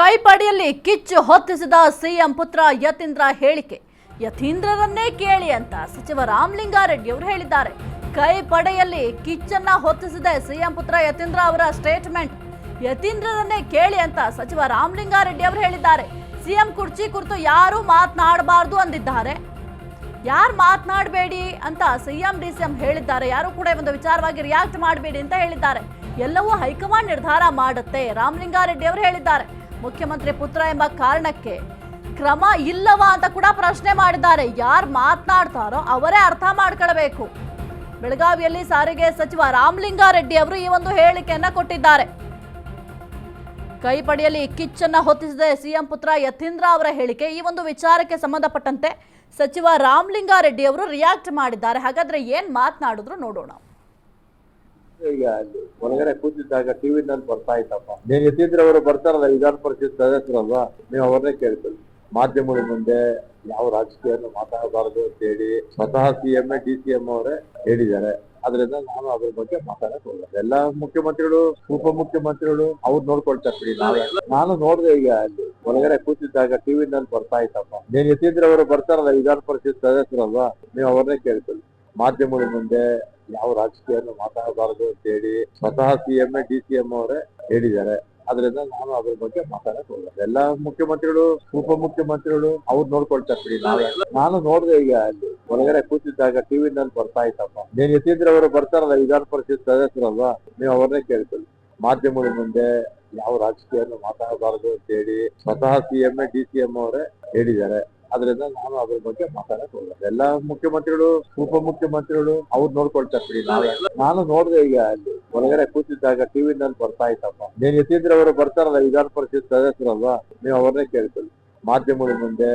ಕೈಪಡಿಯಲ್ಲಿ ಕಿಚ್ಚು ಹೊತ್ತಿಸಿದ ಸಿಎಂ ಪುತ್ರ ಯತೀಂದ್ರ ಹೇಳಿಕೆ. ಯತೀಂದ್ರರನ್ನೇ ಕೇಳಿ ಅಂತ ಸಚಿವ ರಾಮಲಿಂಗಾರೆಡ್ಡಿ ಅವರು ಹೇಳಿದ್ದಾರೆ. ಕೈಪಡೆಯಲ್ಲಿ ಕಿಚ್ಚನ್ನ ಹೊತ್ತಿಸಿದ ಸಿಎಂ ಪುತ್ರ ಯತೀಂದ್ರ ಅವರ ಸ್ಟೇಟ್ಮೆಂಟ್. ಯತೀಂದ್ರರನ್ನೇ ಕೇಳಿ ಅಂತ ಸಚಿವ ರಾಮಲಿಂಗಾರೆಡ್ಡಿ ಅವರು ಹೇಳಿದ್ದಾರೆ. ಸಿಎಂ ಕುರ್ಚಿ ಕುರಿತು ಯಾರು ಮಾತನಾಡಬಾರ್ದು ಅಂದಿದ್ದಾರೆ. ಯಾರು ಮಾತನಾಡಬೇಡಿ ಅಂತ ಸಿಎಂ ಡಿ ಸಿಎಂ ಹೇಳಿದ್ದಾರೆ. ಯಾರು ಕೂಡ ಒಂದು ವಿಚಾರವಾಗಿ ರಿಯಾಕ್ಟ್ ಮಾಡಬೇಡಿ ಅಂತ ಹೇಳಿದ್ದಾರೆ. ಎಲ್ಲವೂ ಹೈಕಮಾಂಡ್ ನಿರ್ಧಾರ ಮಾಡುತ್ತೆ, ರಾಮಲಿಂಗಾರೆಡ್ಡಿ ಅವರು ಹೇಳಿದ್ದಾರೆ. ಮುಖ್ಯಮಂತ್ರಿ ಪುತ್ರ ಎಂಬ ಕಾರಣಕ್ಕೆ ಕ್ರಮ ಇಲ್ಲವಾ ಅಂತ ಕೂಡ ಪ್ರಶ್ನೆ ಮಾಡಿದ್ದಾರೆ. ಯಾರು ಮಾತನಾಡ್ತಾರೋ ಅವರೇ ಅರ್ಥ ಮಾಡ್ಕೊಳ್ಬೇಕು. ಬೆಳಗಾವಿಯಲ್ಲಿ ಸಾರಿಗೆ ಸಚಿವ ರಾಮಲಿಂಗಾರೆಡ್ಡಿ ಅವರು ಈ ಒಂದು ಹೇಳಿಕೆಯನ್ನ ಕೊಟ್ಟಿದ್ದಾರೆ. ಕೈಪಡಿಯಲ್ಲಿ ಕಿಚ್ಚನ್ನ ಹೊತ್ತಿಸಿದ ಸಿಎಂ ಪುತ್ರ ಯತೀಂದ್ರ ಅವರ ಹೇಳಿಕೆ. ಈ ಒಂದು ವಿಚಾರಕ್ಕೆ ಸಂಬಂಧಪಟ್ಟಂತೆ ಸಚಿವ ರಾಮಲಿಂಗಾರೆಡ್ಡಿ ಅವರು ರಿಯಾಕ್ಟ್ ಮಾಡಿದ್ದಾರೆ. ಹಾಗಾದ್ರೆ ಏನ್ ಮಾತನಾಡಿದ್ರು ನೋಡೋಣ. ಈಗ ಅಲ್ಲಿ ಕೂತಿದ್ದಾಗ ಕೂತಿದ್ದಾಗ ಟಿವಿನಲ್ಲಿ ಬರ್ತಾ ಇತ್ತಪ್ಪ. ನೀವು ಯತೀಂದ್ರ ಅವರು ಬರ್ತಾರಲ್ಲ ವಿಧಾನ ಪರಿಷತ್ ಸದಸ್ಯರಲ್ವಾ? ನೀವು ಅವರನ್ನೇ ಕೇಳ್ಕೊಳ್ಳಿ. ಮಾಧ್ಯಮಗಳ ಮುಂದೆ ಯಾವ ರಾಜಕೀಯವನ್ನು ಮಾತಾಡಬಾರದು ಅಂತ ಹೇಳಿ ಸ್ವತಃ C M D C M ಅವರೇ ಹೇಳಿದ್ದಾರೆ. ಅದರಿಂದ ನಾನು ಅದ್ರ ಬಗ್ಗೆ ಮಾತಾಡಕ್ ಹೋಗಲ್ಲ. ಎಲ್ಲ ಮುಖ್ಯಮಂತ್ರಿಗಳು ಉಪಮುಖ್ಯಮಂತ್ರಿಗಳು ಅವ್ರು ನೋಡ್ಕೊಳ್ತಾರೆ ಬಿಡಿ ನಾವೇ. ನಾನು ನೋಡ್ದೆ ಈಗ ಅಲ್ಲಿ ಒಳಗಡೆ ಕೂತಿದ್ದಾಗ ಟಿವಿ ಟಿವಿನಲ್ಲಿ ಬರ್ತಾ ಇತ್ತಪ್ಪ. ನೀನ್ ಯತೀಂದ್ರ ಅವರು ಬರ್ತಾರಲ್ಲ ವಿಧಾನ ಪರಿಷತ್ ಸದಸ್ಯರಲ್ವಾ? ನೀವು ಅವರನ್ನೇ ಕೇಳ್ಕೊಳ್ಳಿ. ಮಾಧ್ಯಮಗಳ ಮುಂದೆ ಯಾವ ರಾಜಕೀಯವನ್ನು ಮಾತಾಡಬಾರದು ಅಂತ ಹೇಳಿ ಸ್ವತಃ C M D C M ಅವರೇ ಹೇಳಿದ್ದಾರೆ. ಅದರಿಂದ ನಾನು ಅದ್ರ ಬಗ್ಗೆ ಮಾತಾಡಕ್ ಹೋಗಲ್ಲ. ಎಲ್ಲ ಮುಖ್ಯಮಂತ್ರಿಗಳು, ಉಪಮುಖ್ಯಮಂತ್ರಿಗಳು ಅವ್ರು ನೋಡ್ಕೊಳ್ತಾರೆ ಬಿಡಿ ನಾವೇ. ನಾನು ನೋಡ್ದೆ ಈಗ ಅಲ್ಲಿ ಒಳಗಡೆ ಕೂತಿದ್ದಾಗ ಟಿವಿನಲ್ಲಿ ಬರ್ತಾ ಇತ್ತಪ್ಪ ನೀನ್ ಯತೀಂದ್ರ ಅವರು ಬರ್ತಾರಲ್ಲ, ವಿಧಾನ ಪರಿಷತ್ ಸದಸ್ಯರಲ್ವಾ? ನೀವು ಅವ್ರನ್ನೇ ಕೇಳ್ಕೊಳ್ಳಿ. ಮಾಧ್ಯಮಗಳ ಮುಂದೆ ಯಾವ ರಾಜಕೀಯವನ್ನು ಮಾತಾಡಬಾರದು ಅಂತ ಹೇಳಿ ಸ್ವತಃ C M D C M ಅವರೇ ಹೇಳಿದ್ದಾರೆ. ಅದರಿಂದ ನಾನು ಅದ್ರ ಬಗ್ಗೆ ಮಾತಾಡಕ್ ಹೋಗಲ್ಲ ಎಲ್ಲ ಮುಖ್ಯಮಂತ್ರಿಗಳು ಉಪಮುಖ್ಯಮಂತ್ರಿಗಳು ಅವ್ರು ನೋಡ್ಕೊಳ್ತಾರೆ ಬಿಡಿ ನಾವೇ. ನಾನು ನೋಡ್ದೆ ಈಗ ಅಲ್ಲಿ ಒಳಗಡೆ ಕೂತಿದ್ದಾಗ ಟಿವಿನಲ್ಲಿ ಬರ್ತಾ ಇತ್ತಪ್ಪ. ನೀನ್ ಯತೀಂದ್ರ ಅವರು ಬರ್ತಾರಲ್ಲ, ವಿಧಾನ ಪರಿಷತ್ ಸದಸ್ಯರಲ್ವಾ? ನೀವು ಅವ್ರನ್ನೇ ಕೇಳ್ಕೊಳ್ಳಿ. ಮಾಧ್ಯಮಗಳ ಮುಂದೆ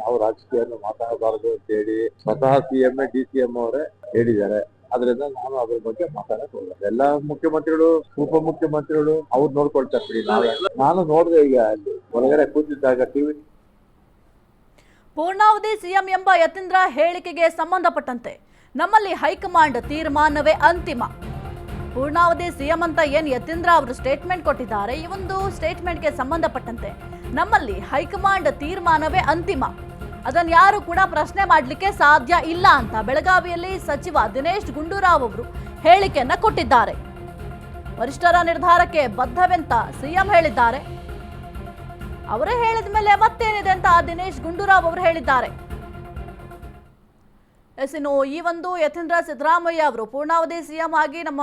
ಯಾವ ರಾಜಕೀಯವನ್ನು ಮಾತಾಡಬಾರದು ಅಂತ ಹೇಳಿ ಸ್ವತಃ C M D C M ಅವರೇ ಹೇಳಿದ್ದಾರೆ. ಅದರಿಂದ ನಾನು ಅದ್ರ ಬಗ್ಗೆ ಮಾತಾಡಕ್ ಹೋಗಲ್ಲ ಎಲ್ಲ ಮುಖ್ಯಮಂತ್ರಿಗಳು ಉಪಮುಖ್ಯಮಂತ್ರಿಗಳು ಅವ್ರು ನೋಡ್ಕೊಳ್ತಾರೆ ಬಿಡಿ ನಾವೇ. ನಾನು ನೋಡ್ದೆ ಈಗ ಅಲ್ಲಿ ಒಳಗಡೆ ಕೂತಿದ್ದಾಗ ಟಿವಿ ಪೂರ್ಣಾವಧಿ ಸಿಎಂ ಎಂಬ ಯತೀಂದ್ರ ಹೇಳಿಕೆಗೆ ಸಂಬಂಧಪಟ್ಟಂತೆ ನಮ್ಮಲ್ಲಿ ಹೈಕಮಾಂಡ್ ತೀರ್ಮಾನವೇ ಅಂತಿಮ. ಪೂರ್ಣಾವಧಿ ಸಿಎಂ ಅಂತ ಏನು ಯತೀಂದ್ರ ಅವರು ಸ್ಟೇಟ್ಮೆಂಟ್ ಕೊಟ್ಟಿದ್ದಾರೆ, ಈ ಒಂದು ಸ್ಟೇಟ್ಮೆಂಟ್ಗೆ ಸಂಬಂಧಪಟ್ಟಂತೆ ನಮ್ಮಲ್ಲಿ ಹೈಕಮಾಂಡ್ ತೀರ್ಮಾನವೇ ಅಂತಿಮ. ಅದನ್ನು ಯಾರು ಕೂಡ ಪ್ರಶ್ನೆ ಮಾಡಲಿಕ್ಕೆ ಸಾಧ್ಯ ಇಲ್ಲ ಅಂತ ಬೆಳಗಾವಿಯಲ್ಲಿ ಸಚಿವ ದಿನೇಶ್ ಗುಂಡೂರಾವ್ ಅವರು ಹೇಳಿಕೆಯನ್ನು ಕೊಟ್ಟಿದ್ದಾರೆ. ವರಿಷ್ಠರ ನಿರ್ಧಾರಕ್ಕೆ ಬದ್ಧವೆಂತ ಸಿಎಂ ಹೇಳಿದ್ದಾರೆ. ಅವರೇ ಹೇಳಿದ ಮೇಲೆ ಮತ್ತೇನಿದೆ ಅಂತ ದಿನೇಶ್ ಗುಂಡೂರಾವ್ ಅವರು ಹೇಳಿದ್ದಾರೆ. ಎಸ್, ಇನ್ನು ಈ ಒಂದು ಯತೀಂದ್ರ ಸಿದ್ದರಾಮಯ್ಯ ಅವರು, ಪೂರ್ಣಾವಧಿ ಸಿಎಂ ಆಗಿ ನಮ್ಮ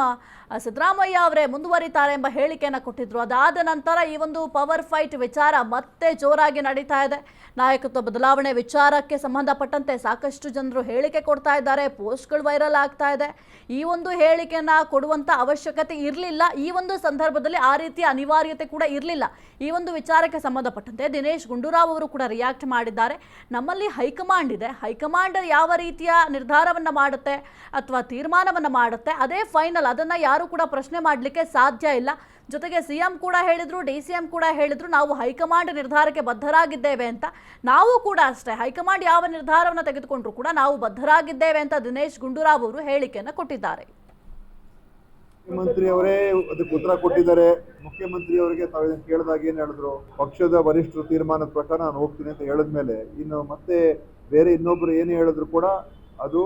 ಸಿದ್ದರಾಮಯ್ಯ ಅವರೇ ಮುಂದುವರಿತಾರೆ ಎಂಬ ಹೇಳಿಕೆಯನ್ನು ಕೊಟ್ಟಿದ್ರು. ಅದಾದ ನಂತರ ಈ ಒಂದು ಪವರ್ ಫೈಟ್ ವಿಚಾರ ಮತ್ತೆ ಜೋರಾಗಿ ನಡೀತಾ ಇದೆ. ನಾಯಕತ್ವ ಬದಲಾವಣೆ ವಿಚಾರಕ್ಕೆ ಸಂಬಂಧಪಟ್ಟಂತೆ ಸಾಕಷ್ಟು ಜನರು ಹೇಳಿಕೆ ಕೊಡ್ತಾ ಇದ್ದಾರೆ. ಪೋಸ್ಟ್ಗಳು ವೈರಲ್ ಆಗ್ತಾ ಇದೆ. ಈ ಒಂದು ಹೇಳಿಕೆಯನ್ನು ಕೊಡುವಂಥ ಅವಶ್ಯಕತೆ ಇರಲಿಲ್ಲ. ಈ ಒಂದು ಸಂದರ್ಭದಲ್ಲಿ ಆ ರೀತಿಯ ಅನಿವಾರ್ಯತೆ ಕೂಡ ಇರಲಿಲ್ಲ. ಈ ಒಂದು ವಿಚಾರಕ್ಕೆ ಸಂಬಂಧಪಟ್ಟಂತೆ ದಿನೇಶ್ ಗುಂಡೂರಾವ್ ಅವರು ಕೂಡ ರಿಯಾಕ್ಟ್ ಮಾಡಿದ್ದಾರೆ. ನಮ್ಮಲ್ಲಿ ಹೈಕಮಾಂಡ್ ಇದೆ. ಹೈಕಮಾಂಡ್ ಯಾವ ರೀತಿಯ ನಿರ್ಧಾರವನ್ನ ಮಾಡುತ್ತೆ ಅಥವಾ ತೀರ್ಮಾನವನ್ನು ಮಾಡುತ್ತೆ, ಅದೇ ಫೈನಲ್ ಅದನ್ನು ಯಾರು ಕೂಡ ಪ್ರಶ್ನೆ ಮಾಡಲಿಕ್ಕೆ ಸಾಧ್ಯ ಇಲ್ಲ. ಜೊತೆಗೆ ಸಿಎಂ ಕೂಡ ಹೇಳಿದ್ರು, ಡಿ ಸಿ ಎಂ ಕೂಡ ಹೇಳಿದ್ರು, ನಾವು ಹೈಕಮಾಂಡ್ ನಿರ್ಧಾರಕ್ಕೆ ಬದ್ಧರಾಗಿದ್ದೇವೆ ಅಂತ. ನಾವು ಕೂಡ ಅಷ್ಟೇ, ಹೈಕಮಾಂಡ್ ಯಾವ ನಿರ್ಧಾರವನ್ನು ತೆಗೆದುಕೊಂಡ್ರೂ ಕೂಡ ನಾವು ಬದ್ಧರಾಗಿದ್ದೇವೆ ಅಂತ ದಿನೇಶ್ ಗುಂಡೂರಾವ್ ಅವರು ಹೇಳಿಕೆಯನ್ನು ಕೊಟ್ಟಿದ್ದಾರೆ. ಮುಖ್ಯಮಂತ್ರಿ ಅವರೇ ಅದಕ್ಕೆ ಉತ್ತರ ಕೊಟ್ಟಿದ್ದಾರೆ. ಮುಖ್ಯಮಂತ್ರಿ ಅವರಿಗೆ ತಾವು ಇದನ್ನ ಕೇಳಿದಾಗ ಏನು ಹೇಳಿದ್ರು? ಪಕ್ಷದ ವರಿಷ್ಠರು ತೀರ್ಮಾನದ ಪ್ರಕಾರ ನಾನು ಹೋಗ್ತೀನಿ ಅಂತ ಹೇಳಿದ್ಮೇಲೆ ಇನ್ನು ಮತ್ತೆ ಬೇರೆ ಇನ್ನೊಬ್ರು ಏನು ಹೇಳಿದ್ರು ಕೂಡ ಅದು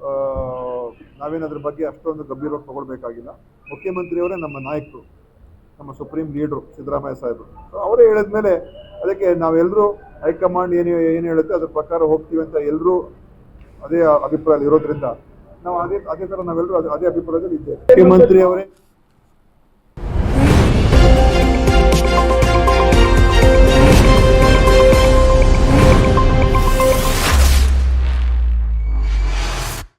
ಆ, ನಾವೇನ್ ಅದ್ರ ಬಗ್ಗೆ ಅಷ್ಟೊಂದು ಗಂಭೀರವಾಗಿ ತಗೊಳ್ಬೇಕಾಗಿಲ್ಲ. ಮುಖ್ಯಮಂತ್ರಿಯವರೇ ನಮ್ಮ ನಾಯಕರು ನಮ್ಮ ಸುಪ್ರೀಂ ಲೀಡ್ರು ಸಿದ್ದರಾಮಯ್ಯ ಸಾಹೇಬರು. ಸೊ ಹೇಳಿದ ಮೇಲೆ ಅದಕ್ಕೆ ನಾವೆಲ್ಲರೂ ಹೈಕಮಾಂಡ್ ಏನು ಏನು ಹೇಳುತ್ತೆ ಅದ್ರ ಪ್ರಕಾರ ಹೋಗ್ತೀವಿ ಅಂತ ಎಲ್ಲರೂ ಅದೇ ಅಭಿಪ್ರಾಯ ಇರೋದ್ರಿಂದ ನಾವು ಅದೇ ಅದೇ ಥರ ನಾವೆಲ್ಲರೂ ಅದೇ ಅಭಿಪ್ರಾಯದಲ್ಲಿ ಇದ್ದೇವೆ. ಮುಖ್ಯಮಂತ್ರಿ ಅವರೇ